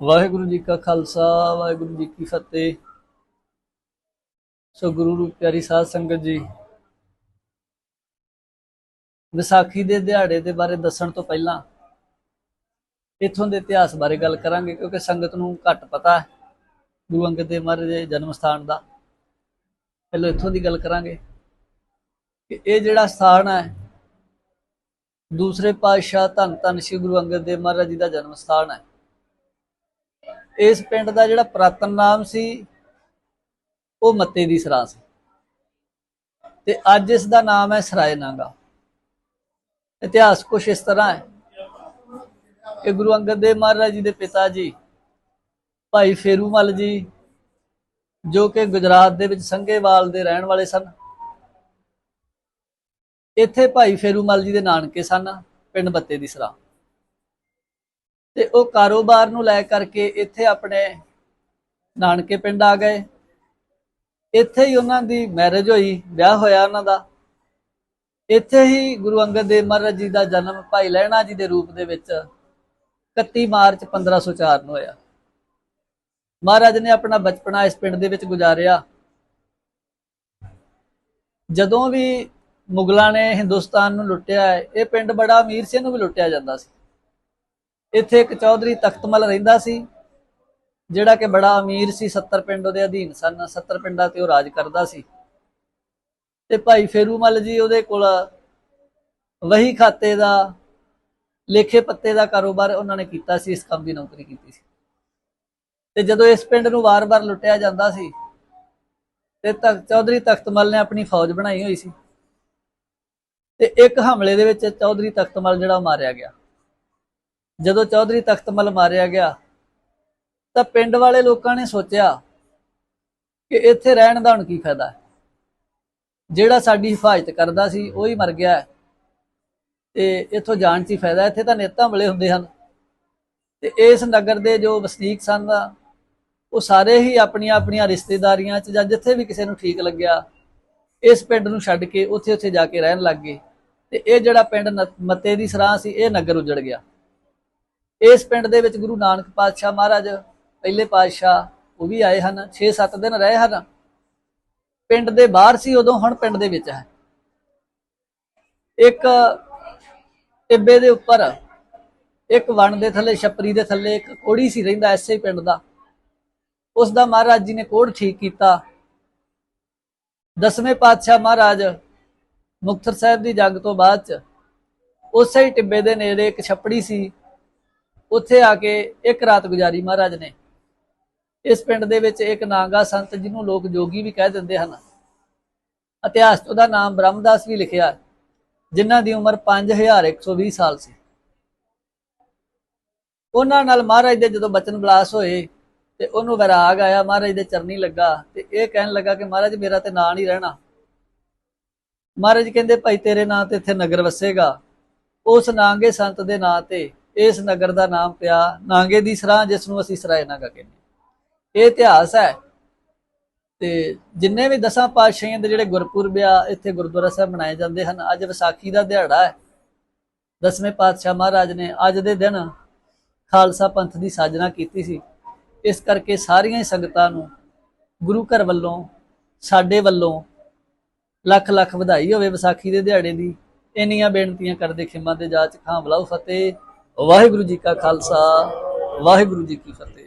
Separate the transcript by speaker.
Speaker 1: ਵਾਹਿਗੁਰੂ ਜੀ ਕਾ ਖਾਲਸਾ, ਵਾਹਿਗੁਰੂ ਜੀ ਕੀ ਫਤਿਹ। ਸੋ ਗੁਰੂ ਰੂਪ ਪਿਆਰੀ ਸਾਧ ਸੰਗਤ ਜੀ, ਵਿਸਾਖੀ ਦੇ ਦਿਹਾੜੇ ਦੇ ਬਾਰੇ ਦੱਸਣ ਤੋਂ ਪਹਿਲਾਂ ਇਥੋਂ ਦੇ ਇਤਿਹਾਸ ਬਾਰੇ ਗੱਲ ਕਰਾਂਗੇ, ਕਿਉਂਕਿ ਸੰਗਤ ਨੂੰ ਘੱਟ ਪਤਾ ਹੈ, ਗੁਰੂ ਅੰਗਦ ਦੇਵ ਮਹਾਰਾਜ ਦੇ ਜਨਮ ਸਥਾਨ ਦਾ। ਪਹਿਲਾਂ ਇਥੋਂ ਦੀ ਗੱਲ ਕਰਾਂਗੇ ਕਿ ਇਹ ਜਿਹੜਾ ਸਥਾਨ ਹੈ ਦੂਸਰੇ ਪਾਤਸ਼ਾਹ ਧੰਨ ਧੰਨ ਸ੍ਰੀ ਗੁਰੂ ਅੰਗਦ ਦੇਵ ਮਹਾਰਾਜ ਜੀ ਦਾ ਜਨਮ ਸਥਾਨ ਹੈ। ਇਸ ਪਿੰਡ ਦਾ ਜਿਹੜਾ ਪ੍ਰਾਤਨ ਨਾਮ ਸੀ, ਉਹ ਮੱਤੇ ਦੀ ਸਰਾ ਸੀ। ਤੇ ਅੱਜ ਇਸ ਦਾ ਨਾਮ ਹੈ ਸਰਾਏ ਨਾਗਾ। ਇਤਿਹਾਸ ਕੁਛ ਇਸ ਤਰ੍ਹਾਂ ਹੈ ਕਿ ਗੁਰੂ ਅੰਗਦ ਦੇਵ ਮਹਾਰਾਜ ਜੀ ਦੇ ਪਿਤਾ ਜੀ, ਭਾਈ ਫੇਰੂਮਲ ਜੀ, ਜੋ ਕਿ ਗੁਜਰਾਤ ਦੇ ਵਿੱਚ ਸੰਘੇਵਾਲ ਦੇ ਰਹਿਣ ਵਾਲੇ ਸਨ। ਇੱਥੇ ਭਾਈ ਫੇਰੂਮਲ ਜੀ ਦੇ ਨਾਨਕੇ ਸਨ, ਪਿੰਡ ਬੱਤੇ ਦੀ ਸਰਾ। ਤੇ ਉਹ ਕਾਰੋਬਾਰ ਨੂੰ ਲੈ ਕਰਕੇ ਇੱਥੇ ਆਪਣੇ ਨਾਨਕੇ ਪਿੰਡ ਆ ਗਏ। ਇੱਥੇ ਹੀ ਉਹਨਾਂ ਦੀ ਮੈਰਿਜ ਹੋਈ, ਵਿਆਹ ਹੋਇਆ ਉਹਨਾਂ ਦਾ। ਇੱਥੇ ਹੀ ਗੁਰੂ ਅੰਗਦ ਦੇਵ ਮਹਾਰਾਜ ਜੀ ਦਾ ਜਨਮ ਭਾਈ ਲਹਿਣਾ ਜੀ ਦੇ ਰੂਪ ਦੇ ਵਿੱਚ 31 ਮਾਰਚ 1504 ਨੂੰ ਹੋਇਆ। ਮਹਾਰਾਜ ਨੇ ਆਪਣਾ ਬਚਪਨਾ ਇਸ ਪਿੰਡ ਦੇ ਵਿੱਚ ਗੁਜ਼ਾਰਿਆ। ਜਦੋਂ ਵੀ ਮੁਗਲਾਂ ਨੇ ਹਿੰਦੁਸਤਾਨ ਨੂੰ ਲੁੱਟਿਆ ਹੈ, ਇਹ ਪਿੰਡ ਬੜਾ ਅਮੀਰ ਸੀ ਇਹਨੂੰ ਵੀ ਲੁੱਟਿਆ ਜਾਂਦਾ ਸੀ। ਇੱਥੇ ਇੱਕ ਚੌਧਰੀ ਤਖਤਮਲ ਰਹਿੰਦਾ ਸੀ ਜਿਹੜਾ ਕਿ ਬੜਾ ਅਮੀਰ ਸੀ 70 ਪਿੰਡ ਉਹਦੇ ਅਧੀਨ ਸਨ 70 ਪਿੰਡਾਂ ਤੇ ਉਹ ਰਾਜ ਕਰਦਾ ਸੀ। ਤੇ ਭਾਈ ਫੇਰੂਮਲ ਜੀ ਉਹਦੇ ਕੋਲ ਵਹੀ ਖਾਤੇ ਦਾ ਲੇਖੇ ਪੱਤੇ ਦਾ ਕਾਰੋਬਾਰ ਉਹਨਾਂ ਨੇ ਕੀਤਾ ਸੀ ਇਸ ਕੰਮ ਦੀ ਨੌਕਰੀ ਕੀਤੀ ਸੀ। ਤੇ ਜਦੋਂ ਇਸ ਪਿੰਡ ਨੂੰ ਵਾਰ-ਵਾਰ ਲੁੱਟਿਆ ਜਾਂਦਾ ਸੀ ਤੇ ਤਖ ਚੌਧਰੀ ਤਖਤਮਲ ਨੇ ਆਪਣੀ ਫੌਜ ਬਣਾਈ ਹੋਈ ਸੀ। ਤੇ ਇੱਕ ਹਮਲੇ ਦੇ ਵਿੱਚ ਚੌਧਰੀ ਤਖਤਮਲ ਜਿਹੜਾ ਉਹ ਮਾਰਿਆ ਗਿਆ। ਜਦੋਂ ਚੌਧਰੀ ਤਖਤਮਲ ਮਾਰਿਆ ਗਿਆ, ਤਾਂ ਪਿੰਡ ਵਾਲੇ ਲੋਕਾਂ ਨੇ ਸੋਚਿਆ ਕਿ ਇੱਥੇ ਰਹਿਣ ਦਾ ਹੁਣ ਕੀ ਫਾਇਦਾ ਹੈ। ਜਿਹੜਾ ਸਾਡੀ ਹਿਫਾਜ਼ਤ ਕਰਦਾ ਸੀ, ਉਹ ਹੀ ਮਰ ਗਿਆ ਹੈ। ਤੇ ਇੱਥੋਂ ਜਾਣ 'ਚ ਹੀ ਫਾਇਦਾ ਇੱਥੇ ਤਾਂ ਨੇਤਾ ਹਮਲੇ ਹੁੰਦੇ ਹਨ। ਤੇ ਇਸ ਨਗਰ ਦੇ ਜੋ ਵਸਨੀਕ ਸਨ, ਉਹ ਸਾਰੇ ਹੀ ਆਪਣੀਆਂ ਆਪਣੀਆਂ ਰਿਸ਼ਤੇਦਾਰੀਆਂ 'ਚ ਜਾਂ ਜਿੱਥੇ ਵੀ ਕਿਸੇ ਨੂੰ ਠੀਕ ਲੱਗਿਆ, ਇਸ ਪਿੰਡ ਨੂੰ ਛੱਡ ਕੇ ਉੱਥੇ ਉੱਥੇ ਜਾ ਕੇ ਰਹਿਣ ਲੱਗ ਗਏ। ਤੇ ਇਹ ਜਿਹੜਾ ਪਿੰਡ ਨ- ਮੱਤੇ ਦੀ ਸਰਾਂ ਸੀ, ਇਹ ਨਗਰ ਉਜੜ ਗਿਆ। ਇਸ ਪਿੰਡ ਦੇ ਵਿੱਚ ਗੁਰੂ ਨਾਨਕ ਪਾਤਸ਼ਾਹ ਮਹਾਰਾਜ, ਪਹਿਲੇ ਪਾਤਸ਼ਾਹ, ਉਹ ਵੀ ਆਏ ਹਨ 6-7 ਦਿਨ ਰਹੇ ਹਨ। ਪਿੰਡ ਦੇ ਬਾਹਰ ਸੀ, ਉਦੋਂ ਹੁਣ ਪਿੰਡ ਦੇ ਵਿੱਚ ਹੈ। ਇੱਕ ਟਿੱਬੇ ਦੇ ਉੱਪਰ, ਇੱਕ ਵਣ ਦੇ ਥੱਲੇ, ਛੱਪਰੀ ਦੇ ਥੱਲੇ ਇੱਕ ਕੋੜੀ ਸੀ ਰਹਿੰਦਾ ਐਸੇ ਪਿੰਡ ਦਾ। ਉਸ ਦਾ ਮਹਾਰਾਜ ਜੀ ਨੇ ਕੋੜ ਠੀਕ ਕੀਤਾ। ਦਸਵੇਂ ਪਾਤਸ਼ਾਹ ਮਹਾਰਾਜ ਮੁਕਤਸਰ ਸਾਹਿਬ ਦੀ ਜੰਗ ਤੋਂ ਬਾਅਦ ਚ, ਉਸੇ ਹੀ ਟਿੱਬੇ ਦੇ ਨੇੜੇ ਇੱਕ ਛੱਪੜੀ ਸੀ। ਉੱਥੇ ਆ ਕੇ ਇੱਕ ਰਾਤ ਗੁਜ਼ਾਰੀ ਮਹਾਰਾਜ ਨੇ। ਇਸ ਪਿੰਡ ਦੇ ਵਿੱਚ ਇੱਕ ਨਾਗਾ ਸੰਤ ਜਿਹਨੂੰ ਲੋਕ ਜੋਗੀ ਵੀ ਕਹਿ ਦਿੰਦੇ ਹਨ। ਇਤਿਹਾਸ ਉਹਦਾ ਨਾਮ ਬ੍ਰਹਮਦਾਸ ਵੀ ਲਿਖਿਆ ਜਿਨ੍ਹਾਂ ਦੀ ਉਮਰ 5120 ਸਾਲ ਸੀ। ਉਹਨਾਂ ਨਾਲ ਮਹਾਰਾਜ ਦੇ ਜਦੋਂ ਬਚਨ ਬਲਾਸ ਹੋਏ ਤੇ ਉਹਨੂੰ ਵਿਰਾਗ ਆਇਆ, ਮਹਾਰਾਜ ਦੇ ਚਰਨੀ ਲੱਗਾ ਤੇ ਇਹ ਕਹਿਣ ਲੱਗਾ ਕਿ ਮਹਾਰਾਜ ਮੇਰਾ ਤੇ ਨਾਂ ਨਹੀਂ ਰਹਿਣਾ। ਮਹਾਰਾਜ ਕਹਿੰਦੇ ਭਾਈ ਤੇਰੇ ਨਾਂ ਤੇ ਇੱਥੇ ਨਗਰ ਵਸੇਗਾ। ਉਸ ਨਾਂਗੇ ਸੰਤ ਦੇ ਨਾਂ ਤੇ ਇਸ ਨਗਰ ਦਾ ਨਾਮ ਪਿਆ ਨਾਂਗੇ ਦੀ ਸਰਾਂ, ਜਿਸ ਨੂੰ ਅਸੀਂ ਸਰਾਏ ਨਾਗਾ ਕਹਿੰਦੇ ਇਹ ਇਤਿਹਾਸ ਹੈ। ਤੇ ਜਿੰਨੇ ਵੀ ਦਸਾਂ ਪਾਤਸ਼ਾਹੀਆਂ ਦੇ ਜਿਹੜੇ ਗੁਰਪੁਰਬ ਆ, ਇੱਥੇ ਗੁਰਦੁਆਰਾ ਸਾਹਿਬ ਮਨਾਏ ਜਾਂਦੇ ਹਨ। ਅੱਜ ਵਿਸਾਖੀ ਦਾ ਦਿਹਾੜਾ ਹੈ। ਦਸਵੇਂ ਪਾਤਸ਼ਾਹ ਮਹਾਰਾਜ ਨੇ ਅੱਜ ਦੇ ਦਿਨ ਖਾਲਸਾ ਪੰਥ ਦੀ ਸਾਜਨਾ ਕੀਤੀ ਸੀ। ਇਸ ਕਰਕੇ ਸਾਰੀਆਂ ਹੀ ਸੰਗਤਾਂ ਨੂੰ ਗੁਰੂ ਘਰ ਵੱਲੋਂ, ਸਾਡੇ ਵੱਲੋਂ ਲੱਖ ਲੱਖ ਵਧਾਈ ਹੋਵੇ ਵਿਸਾਖੀ ਦੇ ਦਿਹਾੜੇ ਦੀ। ਇੰਨੀਆਂ ਬੇਨਤੀਆਂ ਕਰਦੇ ਖਿਮਾ ਤੇ ਜਾਚ ਖਾਂ ਬਲਾਉ ਫਤਿਹ। ਵਾਹਿਗੁਰੂ ਜੀ ਕਾ ਖਾਲਸਾ, ਵਾਹਿਗੁਰੂ ਜੀ ਕੀ ਫਤਿਹ।